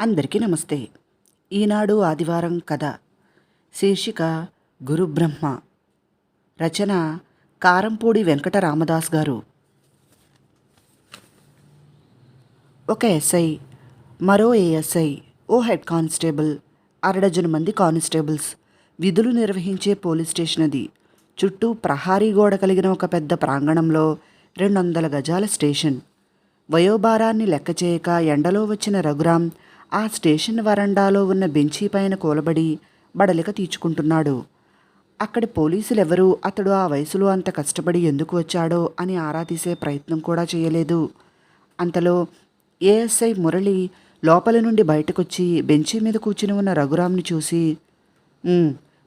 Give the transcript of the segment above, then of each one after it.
అందరికీ నమస్తే. ఈనాడు ఆదివారం కథ. శీర్షిక గురుబ్రహ్మ. రచన కారంపూడి వెంకట రామదాస్ గారు. ఒక ఎస్ఐ మరో ఏఎస్ఐ ఓ హెడ్ కానిస్టేబుల్ అరడజను మంది కానిస్టేబుల్స్ విధులు నిర్వహించే పోలీస్ స్టేషన్ అది చుట్టూ ప్రహారీ గోడ కలిగిన ఒక పెద్ద ప్రాంగణంలో రెండు వందల గజాల స్టేషన్. వయోభారాన్ని లెక్క చేయక ఎండలో వచ్చిన రఘురాం ఆ స్టేషన్ వరండాలో ఉన్న బెంచీ పైన కూలబడి బడలిక తీర్చుకుంటున్నాడు. అక్కడి పోలీసులెవరూ అతడు ఆ వయసులో అంత కష్టపడి ఎందుకు వచ్చాడో అని ఆరా తీసే ప్రయత్నం కూడా చేయలేదు. అంతలో ఏఎస్ఐ మురళి లోపల నుండి బయటకొచ్చి బెంచీ మీద కూర్చుని ఉన్న రఘురామ్ని చూసి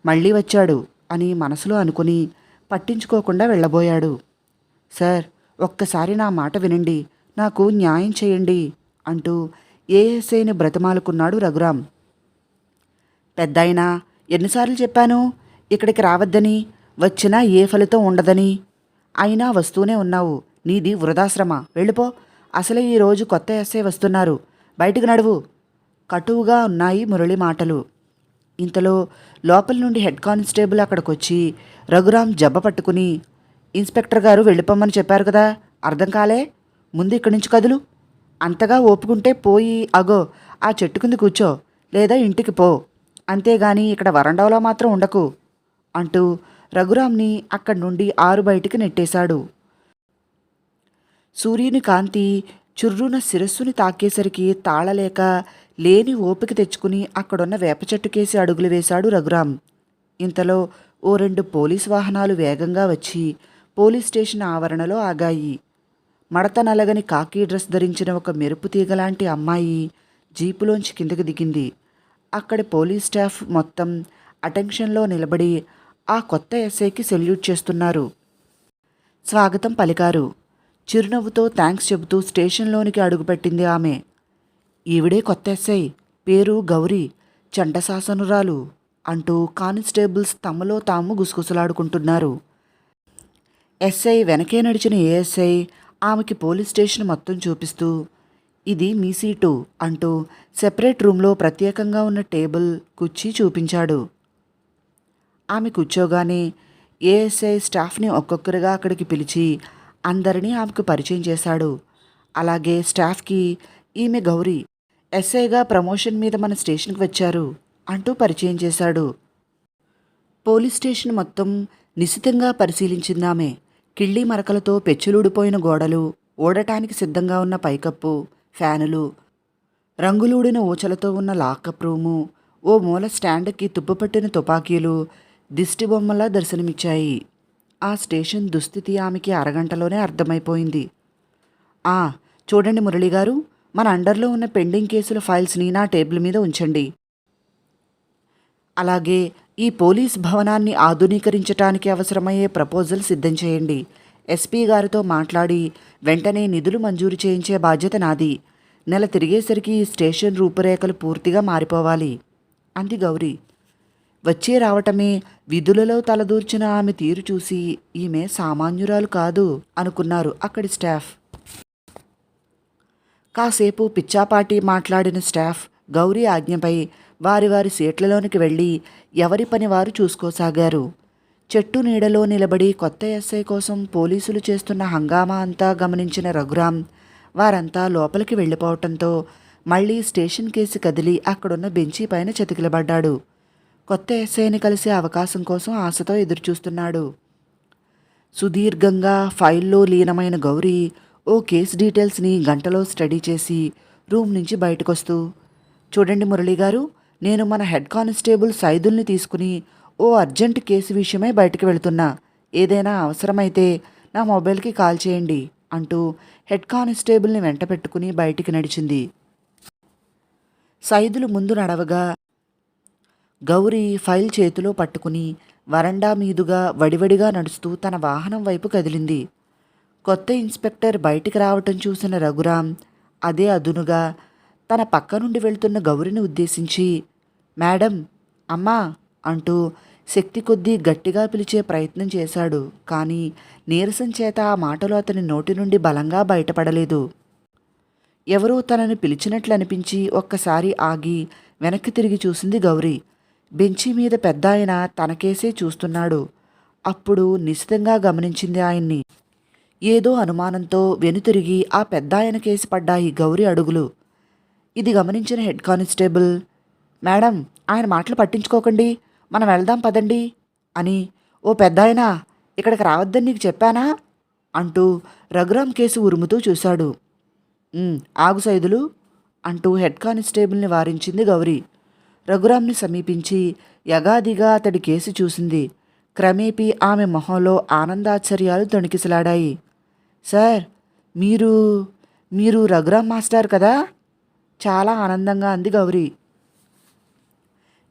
మళ్ళీ వచ్చాడు అని మనసులో అనుకుని పట్టించుకోకుండా వెళ్ళబోయాడు. సార్ ఒక్కసారి నా మాట వినండి నాకు న్యాయం చేయండి అంటూ ఏఎస్ఐని బ్రతమాలుకున్నాడు రఘురాం. పెద్దాయనా ఎన్నిసార్లు చెప్పాను ఇక్కడికి రావద్దని వచ్చినా ఏ ఫలితం ఉండదని. అయినా వస్తూనే ఉన్నావు నీది వృధాశ్రమ. వెళ్ళిపో అసలే ఈరోజు కొత్త ఎస్ఐ వస్తున్నారు. బయటికి నడువు. కటువుగా ఉన్నాయి మురళి మాటలు. ఇంతలో లోపల నుండి హెడ్ కానిస్టేబుల్ అక్కడికొచ్చి రఘురాం జబ్బ పట్టుకుని ఇన్స్పెక్టర్ గారు వెళ్ళిపోమ్మని చెప్పారు కదా అర్థం కాలే? ముందు ఇక్కడి నుంచి కదులు. అంతగా ఓపుకుంటే పోయి అగో ఆ చెట్టు కింద కూర్చో లేదా ఇంటికి పో. అంతేగాని ఇక్కడ వరండాలో మాత్రం ఉండకు అంటూ రఘురామ్ని అక్కడి నుండి ఆరు బయటికి నెట్టేశాడు. సూర్యుని కాంతి చుర్రున శిరస్సుని తాకేసరికి తాళలేక లేని ఓపిక తెచ్చుకుని అక్కడున్న వేప చెట్టుకేసి అడుగులు వేశాడు రఘురామ్. ఇంతలో ఓ రెండు పోలీస్ వాహనాలు వేగంగా వచ్చి పోలీస్ స్టేషన్ ఆవరణలో ఆగాయి. మడత నలగని కాకి డ్రెస్ ధరించిన ఒక మెరుపు తీగలాంటి అమ్మాయి జీపులోంచి కిందకి దిగింది. అక్కడి పోలీస్ స్టాఫ్ మొత్తం అటెన్షన్లో నిలబడి ఆ కొత్త ఎస్ఐకి సెల్యూట్ చేస్తున్నారు. స్వాగతం పలికారు. చిరునవ్వుతో థ్యాంక్స్ చెబుతూ స్టేషన్లోనికి అడుగుపెట్టింది ఆమె. ఈవిడే కొత్త ఎస్ఐ. పేరు గౌరీ. చండశాసనురాలు అంటూ కానిస్టేబుల్స్ తమలో తాము గుసగుసలాడుకుంటున్నారు. ఎస్ఐ వెనకే నడిచిన ఏఎస్ఐ ఆమెకి పోలీస్ స్టేషన్ మొత్తం చూపిస్తూ ఇది మీ సీటు అంటూ సెపరేట్ రూమ్లో ప్రత్యేకంగా ఉన్న టేబుల్ కుర్చీ చూపించాడు. ఆమె కూర్చోగానే ఏఎస్ఐ స్టాఫ్ని ఒక్కొక్కరుగా అక్కడికి పిలిచి అందరినీ ఆమెకు పరిచయం చేశాడు. అలాగే స్టాఫ్కి ఈమె గౌరీ ఎస్ఐగా ప్రమోషన్ మీద మన స్టేషన్కి వచ్చారు అంటూ పరిచయం చేశాడు. పోలీస్ స్టేషన్ మొత్తం నిశితంగా పరిశీలించిందామె కిళ్ళి మరకలతో పెచ్చులూడిపోయిన గోడలు ఓడటానికి సిద్ధంగా ఉన్న పైకప్పు ఫ్యానులు రంగులూడిన ఊచలతో ఉన్న లాకప్ రూము ఓ మూల స్టాండ్కి తుప్పుపట్టిన తుపాకీలు దిష్టి బొమ్మలా దర్శనమిచ్చాయి. ఆ స్టేషన్ దుస్థితి ఆమెకి అరగంటలోనే అర్థమైపోయింది. ఆ చూడండి మురళి గారు మన అండర్లో ఉన్న పెండింగ్ కేసుల ఫైల్స్ని నా టేబుల్ మీద ఉంచండి. అలాగే ఈ పోలీస్ భవనాన్ని ఆధునీకరించడానికి అవసరమయ్యే ప్రపోజల్ సిద్ధం చేయండి. ఎస్పీ గారితో మాట్లాడి వెంటనే నిధులు మంజూరు చేయించే బాధ్యత నాది. నెల తిరిగేసరికి ఈ స్టేషన్ రూపురేఖలు పూర్తిగా మారిపోవాలి. అంది గౌరీ. వచ్చే రావటమే విధులలో తలదూర్చిన ఆమె తీరు చూసి ఈమె సామాన్యురాలు కాదు అనుకున్నారు అక్కడి స్టాఫ్. కాసేపు పిచ్చాపాటి మాట్లాడిన స్టాఫ్ గౌరీ ఆజ్ఞపై వారి వారి సీట్లలోనికి వెళ్ళి ఎవరి పని వారు చూసుకోసాగారు. చెట్టు నీడలో నిలబడి కొత్త ఎస్ఐ కోసం పోలీసులు చేస్తున్న హంగామా అంతా గమనించిన రఘురాం వారంతా లోపలికి వెళ్ళిపోవటంతో మళ్ళీ స్టేషన్ కేసి కదిలి అక్కడున్న బెంచీ పైన చతికిలబడ్డాడు. కొత్త ఎస్ఐని కలిసే అవకాశం కోసం ఆశతో ఎదురుచూస్తున్నాడు. సుదీర్ఘంగా ఫైల్లో లీనమైన గౌరీ ఓ కేసు డీటెయిల్స్ని గంటలో స్టడీ చేసి రూమ్ నుంచి బయటకొస్తూ చూడండి మురళీ గారు నేను మన హెడ్ కానిస్టేబుల్ సైదుల్ని తీసుకుని ఓ అర్జెంట్ కేసు విషయమై బయటకు వెళుతున్నా. ఏదైనా అవసరమైతే నా మొబైల్కి కాల్ చేయండి అంటూ హెడ్ కానిస్టేబుల్ని వెంట పెట్టుకుని బయటికి నడిచింది. సైదులు ముందు నడవగా గౌరీ ఫైల్ చేతిలో పట్టుకుని వరండా మీదుగా వడివడిగా నడుస్తూ తన వాహనం వైపు కదిలింది. కొత్త ఇన్స్పెక్టర్ బయటికి రావటం చూసిన రఘురాం అదే అదునుగా తన పక్క నుండి వెళ్తున్న గౌరిని ఉద్దేశించి మేడం అమ్మా అంటూ శక్తి కొద్దీ గట్టిగా పిలిచే ప్రయత్నం చేశాడు. కానీ నీరసం చేత ఆ మాటలు అతని నోటి నుండి బలంగా బయటపడలేదు. ఎవరో తనని పిలిచినట్లు అనిపించి ఒక్కసారి ఆగి వెనక్కి తిరిగి చూసింది గౌరీ. బెంచి మీద పెద్ద ఆయన తనకేసే చూస్తున్నాడు. అప్పుడు నిశితంగా గమనించింది ఆయన్ని. ఏదో అనుమానంతో వెనుతిరిగి ఆ పెద్దాయన కేసి పడ్డాయి గౌరీ అడుగులు. ఇది గమనించిన హెడ్ కానిస్టేబుల్ మేడం ఆయన మాటలు పట్టించుకోకండి. మనం వెళ్దాం పదండి. అని ఓ పెద్దాయన ఇక్కడికి రావద్దని నీకు చెప్పానా? అంటూ రఘురామ్ కేసు ఉరుముతూ చూశాడు. ఆగు సైదులు అంటూ హెడ్ కానిస్టేబుల్ని వారించింది గౌరీ. రఘురామ్ని సమీపించి యగాదిగా అతడి కేసు చూసింది. క్రమేపీ ఆమె మొహంలో ఆనందాశ్చర్యాలు తొణికిసలాడాయి. సార్ మీరు మీరు రఘురామ్ మాస్టర్ కదా? చాలా ఆనందంగా అంది గౌరీ.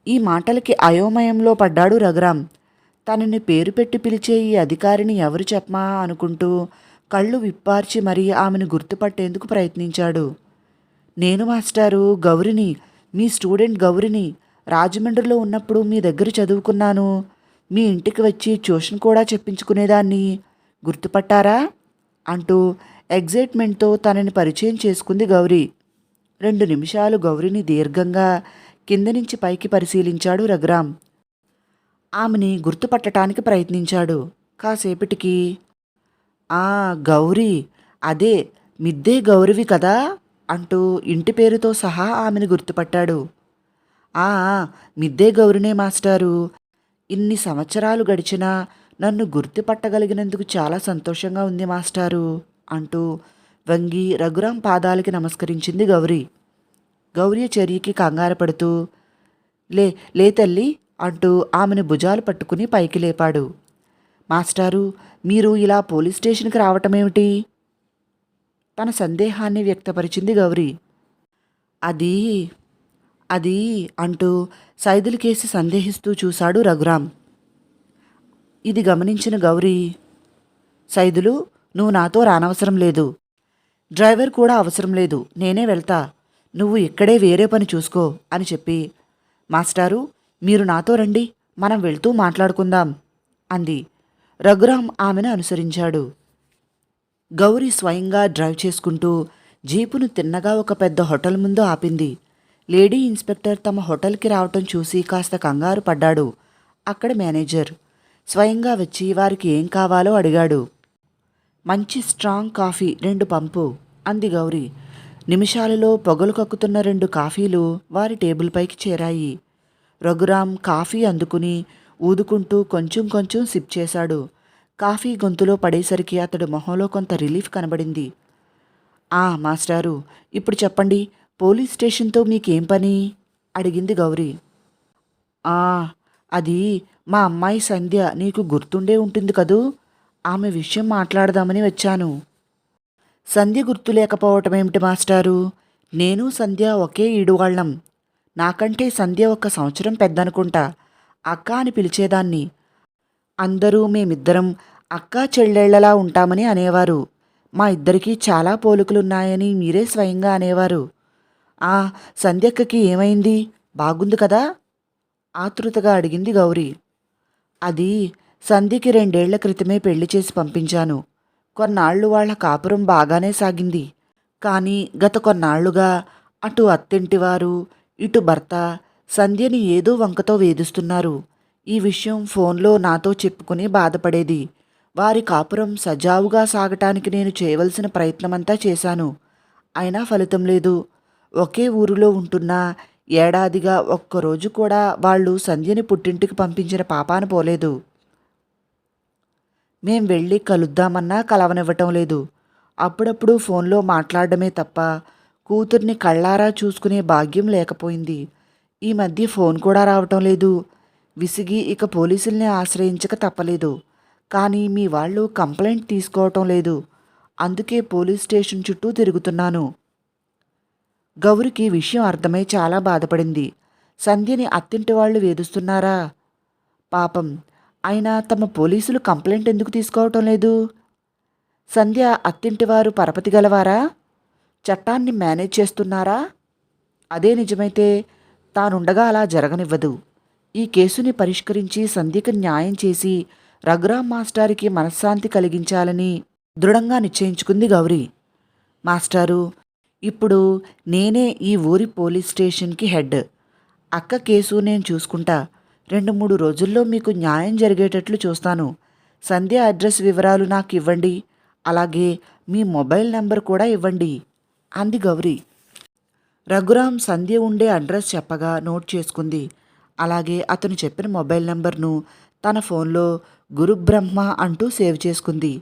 ఈ మాటలకి అయోమయంలో పడ్డాడు రఘురాం తనని పేరు పెట్టి పిలిచే ఈ అధికారిని ఎవరు చెప్పమా అనుకుంటూ కళ్ళు విప్పార్చి మరీ ఆమెను గుర్తుపట్టేందుకు ప్రయత్నించాడు. నేను మాస్టారు గౌరిని మీ స్టూడెంట్ గౌరిని రాజమండ్రిలో ఉన్నప్పుడు మీ దగ్గర చదువుకున్నాను. మీ ఇంటికి వచ్చి ట్యూషన్ కూడా చెప్పించుకునేదాన్ని. గుర్తుపట్టారా? అంటూ ఎగ్జైట్మెంట్తో తనని పరిచయం చేసుకుంది గౌరీ. రెండు నిమిషాలు గౌరిని దీర్ఘంగా కింద నుంచి పైకి పరిశీలించాడు రఘురాం ఆమెని గుర్తుపట్టడానికి ప్రయత్నించాడు. కాసేపటికి ఆ గౌరీ అదే మిద్దే గౌరివి కదా? అంటూ ఇంటి పేరుతో సహా ఆమెను గుర్తుపట్టాడు. ఆ ఆ, మిద్దే గౌరినే మాస్టారు. ఇన్ని సంవత్సరాలు గడిచినా నన్ను గుర్తుపట్టగలిగినందుకు చాలా సంతోషంగా ఉంది మాస్టారు అంటూ వంగి రఘురాం పాదాలకి నమస్కరించింది గౌరీ. గౌరీ చర్యకి కంగారపడుతూ లే లే తల్లి అంటూ ఆమెను భుజాలు పట్టుకుని పైకి లేపాడు. మాస్టారు మీరు ఇలా పోలీస్ స్టేషన్కి రావటమేమిటి? తన సందేహాన్ని వ్యక్తపరిచింది గౌరీ. అది అది అంటూ సైదుల కేసి సందేహిస్తూ చూశాడు రఘురాం ఇది గమనించిన గౌరీ సైదులు నువ్వు నాతో రానవసరం లేదు. డ్రైవర్ కూడా అవసరం లేదు. నేనే వెళ్తా. నువ్వు ఇక్కడే వేరే పని చూసుకో అని చెప్పి మాస్టారు మీరు నాతో రండి మనం వెళ్తూ మాట్లాడుకుందాం అంది. రఘురామ్ ఆమెను అనుసరించాడు. గౌరీ స్వయంగా డ్రైవ్ చేసుకుంటూ జీపును తిన్నగా ఒక పెద్ద హోటల్ ముందు ఆపింది. లేడీ ఇన్స్పెక్టర్ తమ హోటల్కి రావటం చూసి కాస్త కంగారు పడ్డాడు. అక్కడ మేనేజర్ స్వయంగా వచ్చి వారికి ఏం కావాలో అడిగాడు. మంచి స్ట్రాంగ్ కాఫీ రెండు పంపు అంది గౌరీ. నిమిషాలలో పొగలు కక్కుతున్న రెండు కాఫీలు వారి టేబుల్ పైకి చేరాయి. రఘురాం కాఫీ అందుకుని ఊదుకుంటూ కొంచెం కొంచెం సిప్ చేశాడు. కాఫీ గొంతులో పడేసరికి అతడు మొహంలో కొంత రిలీఫ్ కనబడింది. ఆ మాస్టారు ఇప్పుడు చెప్పండి పోలీస్ స్టేషన్తో మీకేం పని? అడిగింది గౌరీ. ఆ అది మా అమ్మాయి సంధ్య నీకు గుర్తుండే ఉంటుంది కదూ? ఆమె విషయం మాట్లాడదామని వచ్చాను. సంధ్య గుర్తు లేకపోవటం మాస్టారు? నేను సంధ్య ఒకే ఈడువాళ్ళం. నాకంటే సంధ్య ఒక సంవత్సరం పెద్దనుకుంటా. అక్క అని పిలిచేదాన్ని. అందరూ మేమిద్దరం అక్కా చెల్లెళ్ళలా ఉంటామని అనేవారు. మా ఇద్దరికీ చాలా పోలికలున్నాయని మీరే స్వయంగా అనేవారు. ఆ సంధ్యక్కకి ఏమైంది? బాగుంది కదా? ఆతృతగా అడిగింది గౌరీ. అది సంధ్యకి రెండేళ్ళ క్రితమే పెళ్ళి చేసి పంపించాను. కొన్నాళ్ళు వాళ్ళ కాపురం బాగానే సాగింది. కానీ గత కొన్నాళ్ళుగా అటు అత్తింటివారు ఇటు భర్త సంధ్యని ఏదో వంకతో వేధిస్తున్నారు. ఈ విషయం ఫోన్లో నాతో చెప్పుకుని బాధపడేది. వారి కాపురం సజావుగా సాగటానికి నేను చేయవలసిన ప్రయత్నమంతా చేశాను. అయినా ఫలితం లేదు. ఒకే ఊరిలో ఉంటున్నా ఏడాదిగా ఒక్కరోజు కూడా వాళ్ళు సంధ్యని పుట్టింటికి పంపించిన పాపాన పోలేదు. మేం వెళ్ళి కలుద్దామన్నా కలవనివ్వటం లేదు. అప్పుడప్పుడు ఫోన్లో మాట్లాడడమే తప్ప కూతుర్ని కళ్ళారా చూసుకునే భాగ్యం లేకపోయింది. ఈ మధ్య ఫోన్ కూడా రావటం లేదు. విసిగి ఇక పోలీసుల్ని ఆశ్రయించక తప్పలేదు. కానీ మీ వాళ్ళు కంప్లైంట్ తీసుకోవటం లేదు. అందుకే పోలీస్ స్టేషన్ చుట్టూ తిరుగుతున్నాను. గౌరికి విషయం అర్థమై చాలా బాధపడింది. సంధ్యని అత్తింటి వాళ్ళు వేధిస్తున్నారా? పాపం. అయినా తమ పోలీసులు కంప్లైంట్ ఎందుకు తీసుకోవటం లేదు? సంధ్య అత్తింటివారు పరపతి గలవారా? చట్టాన్ని మేనేజ్ చేస్తున్నారా? అదే నిజమైతే తానుండగా అలా జరగనివ్వదు. ఈ కేసుని పరిష్కరించి సంధ్యకు న్యాయం చేసి రఘురామ్ మాస్టారికి మనశ్శాంతి కలిగించాలని దృఢంగా నిశ్చయించుకుంది గౌరీ. మాస్టారు ఇప్పుడు నేనే ఈ ఊరి పోలీస్ స్టేషన్కి హెడ్. అక్క కేసు నేను చూసుకుంటా. రెండు మూడు రోజుల్లో మీకు న్యాయం జరిగేటట్లు చూస్తాను. సంధ్య అడ్రస్ వివరాలు నాకు ఇవ్వండి. అలాగే మీ మొబైల్ నెంబర్ కూడా ఇవ్వండి. అంది గౌరీ. రఘురాం సంధ్య ఉండే అడ్రస్ చెప్పగా నోట్ చేసుకుంది. అలాగే అతను చెప్పిన మొబైల్ నెంబర్ను తన ఫోన్లో గురుబ్రహ్మ అంటూ సేవ్ చేసుకుంది.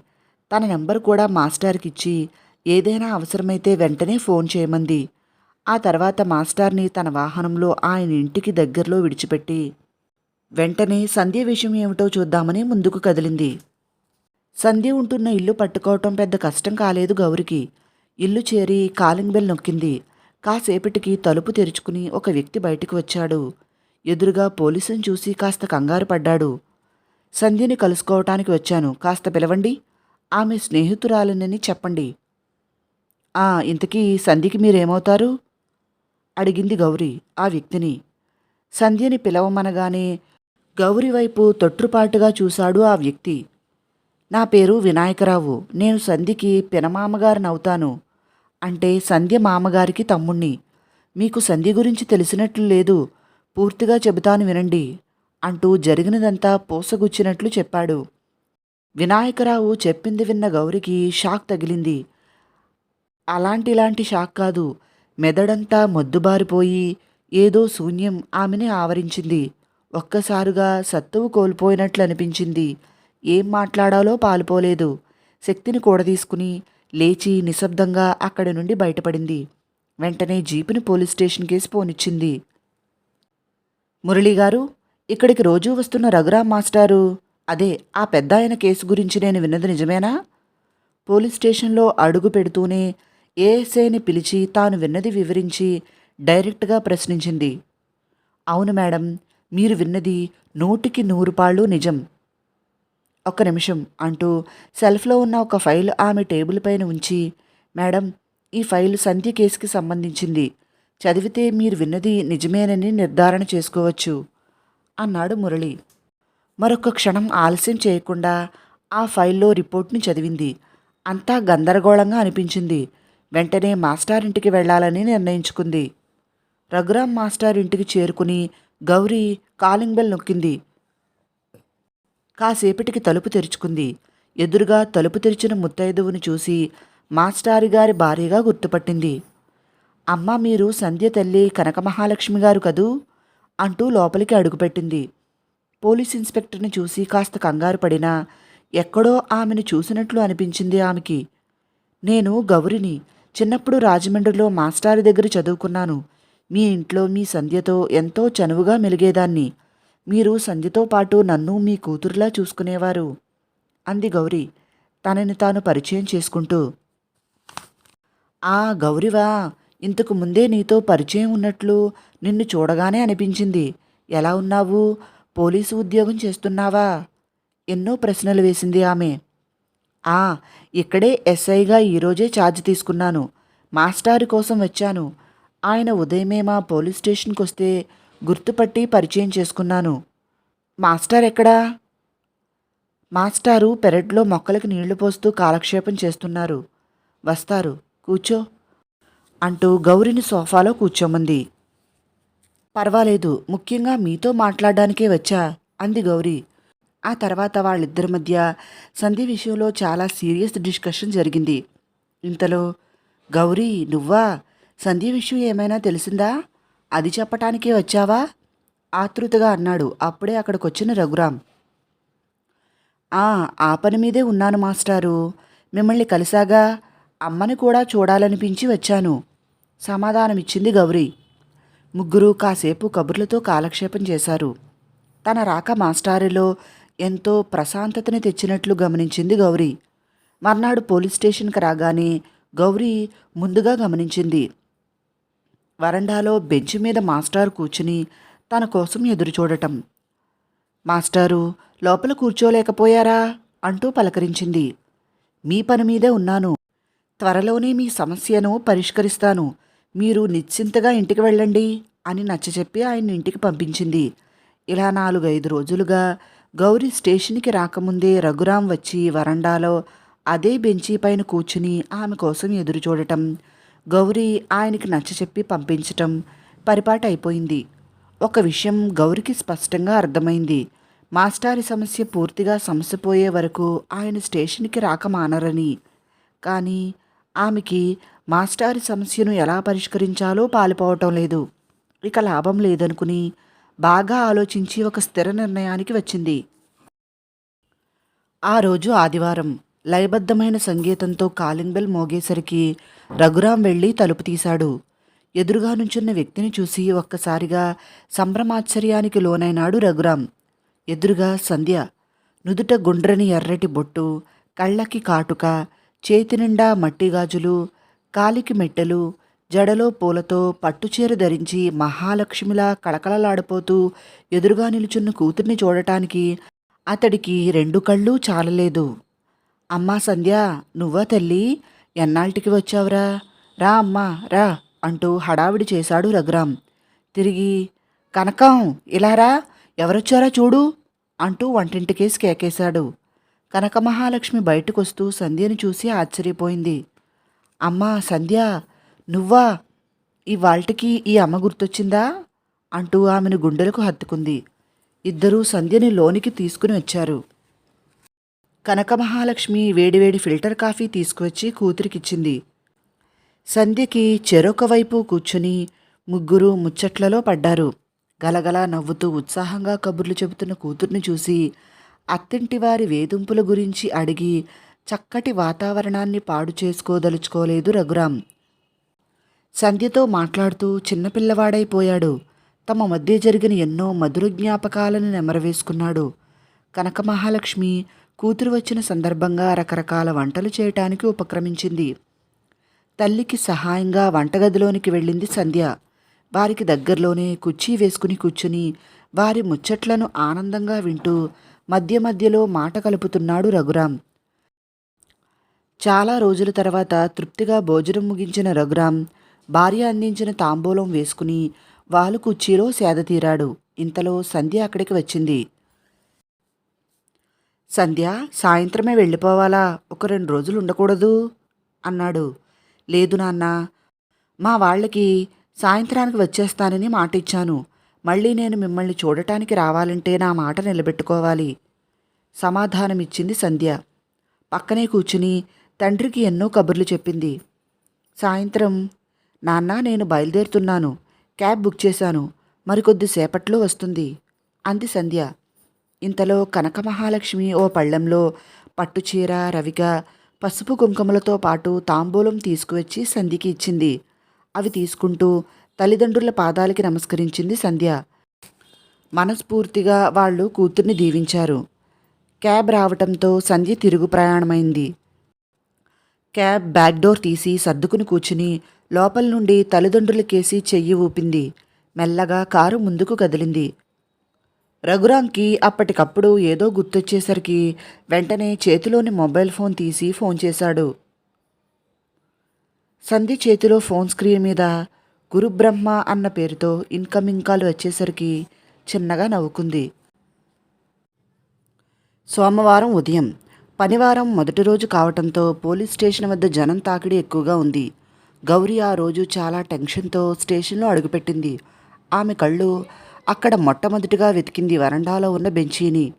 తన నెంబర్ కూడా మాస్టర్కి ఇచ్చి ఏదైనా అవసరమైతే వెంటనే ఫోన్ చేయమంది. ఆ తర్వాత మాస్టర్ని తన వాహనంలో ఆయన ఇంటికి దగ్గరలో విడిచిపెట్టి వెంటనే సంధ్య విషయం ఏమిటో చూద్దామని ముందుకు కదిలింది. సంధ్య ఉంటున్న ఇల్లు పట్టుకోవటం పెద్ద కష్టం కాలేదు గౌరికి. ఇల్లు చేరి కాలింగ్ బెల్ నొక్కింది. కాసేపటికి తలుపు తెరుచుకుని ఒక వ్యక్తి బయటికి వచ్చాడు. ఎదురుగా పోలీసుని చూసి కాస్త కంగారు పడ్డాడు. సంధ్యని కలుసుకోవటానికి వచ్చాను. కాస్త పిలవండి. ఆమె స్నేహితురాలనని చెప్పండి. ఆ ఇంతకీ సంధ్యకి మీరేమవుతారు? అడిగింది గౌరి ఆ వ్యక్తిని. సంధ్యని పిలవమనగానే గౌరి వైపు చూశాడు ఆ వ్యక్తి. నా పేరు వినాయకరావు. నేను సంధికి పినమామగారినవుతాను అంటే సంధ్య మామగారికి తమ్ముణ్ణి. మీకు సంధి గురించి తెలిసినట్లు లేదు. పూర్తిగా చెబుతాను వినండి అంటూ జరిగినదంతా పూసగుచ్చినట్లు చెప్పాడు. వినాయకరావు చెప్పింది విన్న గౌరికి షాక్ తగిలింది. అలాంటి ఇలాంటి షాక్ కాదు. మెదడంతా మొద్దుబారిపోయి ఏదో శూన్యం ఆమెని ఆవరించింది. ఒక్కసారిగా సత్తువు కోల్పోయినట్లు అనిపించింది. ఏం మాట్లాడాలో పాలుపోలేదు. శక్తిని కూడదీసుకుని లేచి నిశ్శబ్దంగా అక్కడి నుండి బయటపడింది. వెంటనే జీపుని పోలీస్ స్టేషన్కేసి పోనిచ్చింది మురళీగారు ఇక్కడికి రోజూ వస్తున్న రఘురామ్ మాస్టారు. అదే ఆ పెద్ద ఆయన కేసు గురించి నేను విన్నది నిజమేనా? పోలీస్ స్టేషన్లో అడుగు పెడుతూనే ఏఎస్ఐని పిలిచి తాను విన్నది వివరించి డైరెక్ట్గా ప్రశ్నించింది. అవును మేడం మీరు విన్నది నూటికి నూరుపాళ్ళు నిజం. ఒక్క నిమిషం అంటూ సెల్ఫ్లో ఉన్న ఒక ఫైల్ ఆమె టేబుల్ పైన ఉంచి మేడం ఈ ఫైల్ సంధ్య కేసుకి సంబంధించింది. చదివితే మీరు విన్నది నిజమేనని నిర్ధారణ చేసుకోవచ్చు అన్నాడు మురళి. మరొక క్షణం ఆలస్యం చేయకుండా ఆ ఫైల్లో రిపోర్ట్ని చదివింది. అంతా గందరగోళంగా అనిపించింది. వెంటనే మాస్టార్ ఇంటికి వెళ్ళాలని నిర్ణయించుకుంది. రఘురాం మాస్టార్ ఇంటికి చేరుకుని గౌరీ కాలింగ్ బెల్ నొక్కింది. కాసేపటికి తలుపు తెరుచుకుంది. ఎదురుగా తలుపు తెరిచిన ముత్తైదువుని చూసి మాస్టారి గారి భార్యగా గుర్తుపట్టింది. అమ్మ మీరు సంధ్య తల్లి కనక మహాలక్ష్మి గారు కదూ? అంటూ లోపలికి అడుగుపెట్టింది. పోలీస్ ఇన్స్పెక్టర్ని చూసి కాస్త కంగారు పడినా ఎక్కడో ఆమెను చూసినట్లు అనిపించింది ఆమెకి. నేను గౌరిని. చిన్నప్పుడు రాజమండ్రిలో మాస్టారి దగ్గర చదువుకున్నాను. మీ ఇంట్లో మీ సంధ్యతో ఎంతో చనువుగా మెలిగేదాన్ని. మీరు సంధ్యతో పాటు నన్ను మీ కూతురులా చూసుకునేవారు. అంది గౌరి. తనని తాను పరిచయం చేసుకుంటూ. ఆ గౌరివా ఇంతకు ముందే నీతో పరిచయం ఉన్నట్లు నిన్ను చూడగానే అనిపించింది. ఎలా ఉన్నావు? పోలీసు ఉద్యోగం చేస్తున్నావా? ఎన్నో ప్రశ్నలు వేసింది ఆమె. ఆ ఇక్కడే ఎస్ఐగా ఈరోజే ఛార్జ్ తీసుకున్నాను. మాస్టారు కోసం వచ్చాను. ఆయన ఉదయమే మా పోలీస్ స్టేషన్కి వస్తే గుర్తుపట్టి పరిచయం చేసుకున్నాను. మాస్టర్ ఎక్కడా? మాస్టారు పెరట్లో మొక్కలకు నీళ్ళు పోస్తూ కాలక్షేపం చేస్తున్నారు. వస్తారు. కూర్చో. అంటూ గౌరిని సోఫాలో కూర్చోమంది. పర్వాలేదు. ముఖ్యంగా మీతో మాట్లాడడానికే వచ్చా? అంది గౌరీ. ఆ తర్వాత వాళ్ళిద్దరి మధ్య సంధి విషయంలో చాలా సీరియస్ డిస్కషన్ జరిగింది. ఇంతలో గౌరీ నువ్వా? సంధ్య విషయం ఏమైనా తెలిసిందా? అది చెప్పటానికే వచ్చావా? ఆతృతగా అన్నాడు. అప్పుడే అక్కడికొచ్చిన రఘురాం. ఆ ఆ పని మీదే ఉన్నాను మాస్టారు. మిమ్మల్ని కలిసాగా అమ్మని కూడా చూడాలనిపించి వచ్చాను. సమాధానమిచ్చింది గౌరీ. ముగ్గురు కాసేపు కబుర్లతో కాలక్షేపం చేశారు. తన రాక మాస్టారులో ఎంతో ప్రశాంతతని తెచ్చినట్లు గమనించింది గౌరీ. మర్నాడు పోలీస్ స్టేషన్కి రాగానే గౌరీ ముందుగా గమనించింది. వరండాలో బెంచ్ మీద మాస్టారు కూర్చుని తన కోసం ఎదురుచూడటం మాస్టారు లోపల కూర్చోలేకపోయారా? అంటూ పలకరించింది. మీ పని మీదే ఉన్నాను. త్వరలోనే మీ సమస్యను పరిష్కరిస్తాను. మీరు నిశ్చింతగా ఇంటికి వెళ్ళండి అని నచ్చచెప్పి ఆయన ఇంటికి పంపించింది. ఇలా నాలుగైదు రోజులుగా గౌరీ స్టేషన్కి రాకముందే రఘురాం వచ్చి వరండాలో అదే బెంచీ పైన కూర్చుని ఆమె కోసం ఎదురుచూడటం గౌరీ ఆయనకి నచ్చచెప్పి పంపించటం పరిపాటు అయిపోయింది. ఒక విషయం గౌరికి స్పష్టంగా అర్థమైంది. మాస్టారి సమస్య పూర్తిగా సమసిపోయే వరకు ఆయన స్టేషన్కి రాక మానరని. కానీ ఆమెకి మాస్టారి సమస్యను ఎలా పరిష్కరించాలో పాలుపోవటం లేదు. ఇక లాభం లేదనుకుని బాగా ఆలోచించి ఒక స్థిర నిర్ణయానికి వచ్చింది. ఆ రోజు ఆదివారం లయబద్ధమైన సంగీతంతో కాలింగ్ బెల్ మోగేసరికి రఘురాం వెళ్ళి తలుపు తీశాడు. ఎదురుగా నుంచున్న వ్యక్తిని చూసి ఒక్కసారిగా సంభ్రమాశ్చర్యానికి లోనైనాడు రఘురాం ఎదురుగా సంధ్య నుదుట గుండ్రని ఎర్రటి బొట్టు కళ్ళకి కాటుక చేతి నిండా మట్టి గాజులు కాలికి మెట్టెలు జడలో పూలతో పట్టుచీర ధరించి మహాలక్ష్మిలా కళకళలాడిపోతూ ఎదురుగా నిలుచున్న కూతుర్ని చూడటానికి అతడికి రెండు కళ్ళు చాలలేదు. అమ్మా సంధ్య నువ్వా తల్లి? ఎన్నాళ్ళకి వచ్చావురా? రా అమ్మా రా అంటూ హడావిడి చేశాడు రఘురాం తిరిగి కనకం ఇలా రా. ఎవరొచ్చారా చూడు? అంటూ వంటింటికేసి కేకేశాడు కనక మహాలక్ష్మి బయటకొస్తూ సంధ్యను చూసి ఆశ్చర్యపోయింది. అమ్మా సంధ్య నువ్వా? ఇవాల్టికి ఈ అమ్మ గుర్తొచ్చిందా? అంటూ ఆమెను గుండెలకు హత్తుకుంది. ఇద్దరూ సంధ్యని లోనికి తీసుకుని వచ్చారు. కనక మహాలక్ష్మి వేడివేడి ఫిల్టర్ కాఫీ తీసుకువచ్చి కూతురికిచ్చింది. సంధ్యకి చెరొక వైపు కూర్చుని ముగ్గురు ముచ్చట్లలో పడ్డారు. గలగలా నవ్వుతూ ఉత్సాహంగా కబుర్లు చెబుతున్న కూతుర్ని చూసి అత్తింటివారి వేధింపుల గురించి అడిగి చక్కటి వాతావరణాన్ని పాడు చేసుకోదలుచుకోలేదు రఘురాం. సంధ్యతో మాట్లాడుతూ చిన్నపిల్లవాడైపోయాడు తమ మధ్య జరిగిన ఎన్నో మధుర జ్ఞాపకాలను నెమరవేసుకున్నాడు. కనక మహాలక్ష్మి కూతురు వచ్చిన సందర్భంగా రకరకాల వంటలు చేయటానికి ఉపక్రమించింది. తల్లికి సహాయంగా వంటగదిలోనికి వెళ్ళింది సంధ్య. వారికి దగ్గరలోనే కుర్చీ వేసుకుని కూర్చుని వారి ముచ్చట్లను ఆనందంగా వింటూ మధ్య మధ్యలో మాట కలుపుతున్నాడు రఘురాం చాలా రోజుల తర్వాత తృప్తిగా భోజనం ముగించిన రఘురాం భార్య అందించిన తాంబూలం వేసుకుని వాలు కుర్చీలో సేదతీరాడు ఇంతలో సంధ్య అక్కడికి వచ్చింది. సంధ్య సాయంత్రమే వెళ్ళిపోవాలా? ఒక రెండు రోజులు ఉండకూడదు అన్నాడు. లేదు నాన్న మా వాళ్ళకి సాయంత్రానికి వచ్చేస్తానని మాట ఇచ్చాను మళ్ళీ నేను మిమ్మల్ని చూడటానికి రావాలంటే నా మాట నిలబెట్టుకోవాలి. సమాధానమిచ్చింది సంధ్య. పక్కనే కూర్చుని తండ్రికి ఎన్నో కబుర్లు చెప్పింది. సాయంత్రం నాన్న నేను బయలుదేరుతున్నాను. క్యాబ్ బుక్ చేశాను. మరికొద్ది సేపట్లో వస్తుంది. అంది సంధ్య. ఇంతలో కనక మహాలక్ష్మి ఓ పళ్ళెంలో పట్టుచీర రవిక పసుపు కుంకుమలతో పాటు తాంబూలం తీసుకువచ్చి సంధ్యకి ఇచ్చింది. అవి తీసుకుంటూ తల్లిదండ్రుల పాదాలకి నమస్కరించింది సంధ్య. మనస్ఫూర్తిగా వాళ్ళు కూతుర్ని దీవించారు. క్యాబ్ రావటంతో సంధ్య తిరుగు ప్రయాణమైంది. క్యాబ్ బ్యాక్ డోర్ తీసి సర్దుకుని కూర్చుని లోపల నుండి తల్లిదండ్రులకేసి చెయ్యి ఊపింది. మెల్లగా కారు ముందుకు కదిలింది. రఘురాంకి అప్పటికప్పుడు ఏదో గుర్తొచ్చేసరికి వెంటనే చేతిలోని మొబైల్ ఫోన్ తీసి ఫోన్ చేశాడు. సంధి చేతిలో ఫోన్ స్క్రీన్ మీద గురుబ్రహ్మ అన్న పేరుతో ఇన్కమింగ్ కాల్ వచ్చేసరికి చిన్నగా నవ్వుకుంది. సోమవారం ఉదయం పనివారం మొదటి రోజు కావటంతో పోలీస్ స్టేషన్ వద్ద జనం తాకిడి ఎక్కువగా ఉంది. గౌరీ ఆ రోజు చాలా టెన్షన్తో స్టేషన్లో అడుగుపెట్టింది. ఆమె కళ్ళు అక్కడ మొట్టమొదటిగా వెతికింది వరండాలో ఉన్న బెంచీని.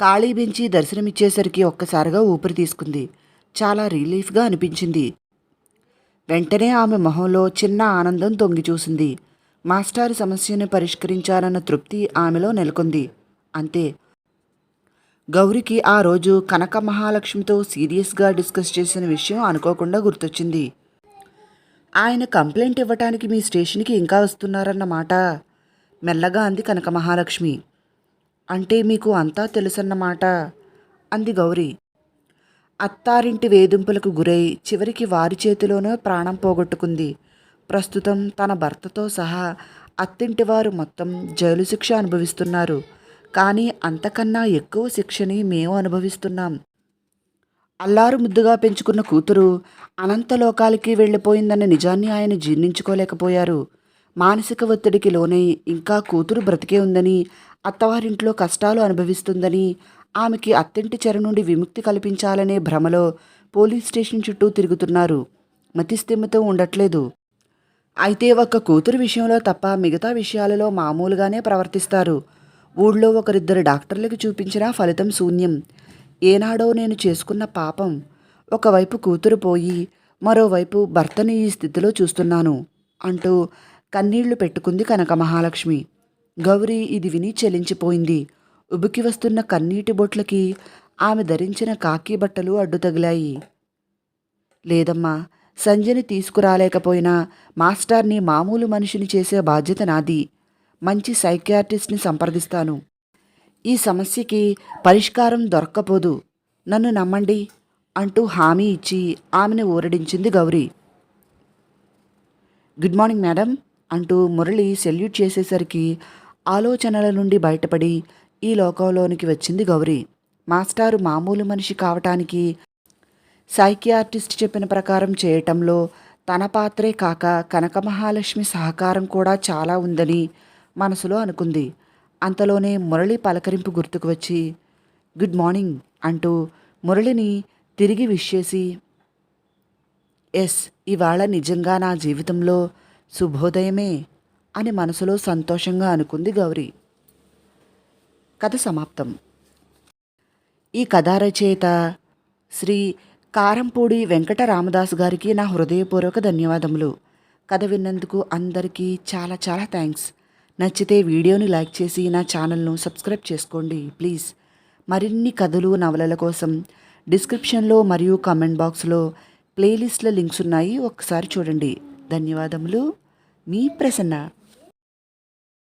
ఖాళీ బెంచి దర్శనమిచ్చేసరికి ఒక్కసారిగా ఊపిరి తీసుకుంది. చాలా రిలీఫ్గా అనిపించింది. వెంటనే ఆమె మొహంలో చిన్న ఆనందం తొంగి చూసింది. మాస్టారు సమస్యను పరిష్కరించాలన్న తృప్తి ఆమెలో నెలకొంది. అంతే. గౌరికి ఆ రోజు కనక మహాలక్ష్మితో సీరియస్గా డిస్కస్ చేసిన విషయం అనుకోకుండా గుర్తొచ్చింది. ఆయన కంప్లైంట్ ఇవ్వటానికి మీ స్టేషన్కి ఇంకా వస్తున్నారన్నమాట మెల్లగా అంది కనక మహాలక్ష్మి. అంటే మీకు అంతా తెలుసన్నమాట అంది గౌరీ. అత్తారింటి వేధింపులకు గురై చివరికి వారి చేతిలోనే ప్రాణం పోగొట్టుకుంది. ప్రస్తుతం తన భర్తతో సహా అత్తింటి వారు మొత్తం జైలు శిక్ష అనుభవిస్తున్నారు. కానీ అంతకన్నా ఎక్కువ శిక్షని మేము అనుభవిస్తున్నాం. అల్లారు ముద్దుగా పెంచుకున్న కూతురు అనంతలోకాలకి వెళ్ళిపోయిందన్న నిజాన్ని ఆయన జీర్ణించుకోలేకపోయారు. మానసిక ఒత్తిడికి లోనై ఇంకా కూతురు బ్రతికే ఉందని అత్తవారింట్లో కష్టాలు అనుభవిస్తుందని ఆమెకి అత్తింటి చెర నుండి విముక్తి కల్పించాలనే భ్రమలో పోలీస్ స్టేషన్ చుట్టూ తిరుగుతున్నారు. మతిస్థిమతో ఉండట్లేదు. అయితే ఒక్క కూతురు విషయంలో తప్ప మిగతా విషయాలలో మామూలుగానే ప్రవర్తిస్తారు. ఊళ్ళో ఒకరిద్దరు డాక్టర్లకు చూపించినా ఫలితం శూన్యం. ఏనాడో నేను చేసుకున్న పాపం. ఒకవైపు కూతురు పోయి మరోవైపు భర్తని ఈ స్థితిలో చూస్తున్నాను అంటూ కన్నీళ్ళు పెట్టుకుంది కనక మహాలక్ష్మి. గౌరీ ఇది విని చెలించిపోయింది. ఉబికి వస్తున్న కన్నీటి బొట్లకి ఆమె ధరించిన కాకి బట్టలు అడ్డు తగిలాయి. లేదమ్మా సంజని తీసుకురాలేకపోయినా మాస్టర్ని మామూలు మనిషిని చేసే బాధ్యత నాది. మంచి సైకియాట్రిస్ట్ని సంప్రదిస్తాను. ఈ సమస్యకి పరిష్కారం దొరక్కపోదు. నన్ను నమ్మండి అంటూ హామీ ఇచ్చి ఆమెను ఊరడించింది గౌరీ. Good morning madam. అంటూ మురళి సెల్యూట్ చేసేసరికి ఆలోచనల నుండి బయటపడి ఈ లోకంలోనికి వచ్చింది గౌరీ. మాస్టారు మామూలు మనిషి కావటానికి సైకియాట్రిస్ట్ చెప్పిన ప్రకారం చేయటంలో తన పాత్రే కాక కనక మహాలక్ష్మి సహకారం కూడా చాలా ఉందని మనసులో అనుకుంది. అంతలోనే మురళి పలకరింపు గుర్తుకు వచ్చి గుడ్ మార్నింగ్ అంటూ మురళిని తిరిగి విష్ చేసి ఎస్ ఇవాళ నిజంగా నా జీవితంలో శుభోదయమే అని మనసులో సంతోషంగా అనుకుంది గౌరీ. కథ సమాప్తం. ఈ కథా రచయిత శ్రీ కారంపూడి వెంకట రామదాస్ గారికి నా హృదయపూర్వక ధన్యవాదములు. కథ విన్నందుకు అందరికీ చాలా చాలా థ్యాంక్స్. నచ్చితే వీడియోని లైక్ చేసి నా ఛానల్ను సబ్స్క్రైబ్ చేసుకోండి ప్లీజ్. మరిన్ని కథలు నవలల కోసం డిస్క్రిప్షన్లో మరియు కామెంట్ బాక్స్లో ప్లేలిస్ట్ల లింక్స్ ఉన్నాయి ఒకసారి చూడండి. ధన్యవాదములు. మీ ప్రసన్న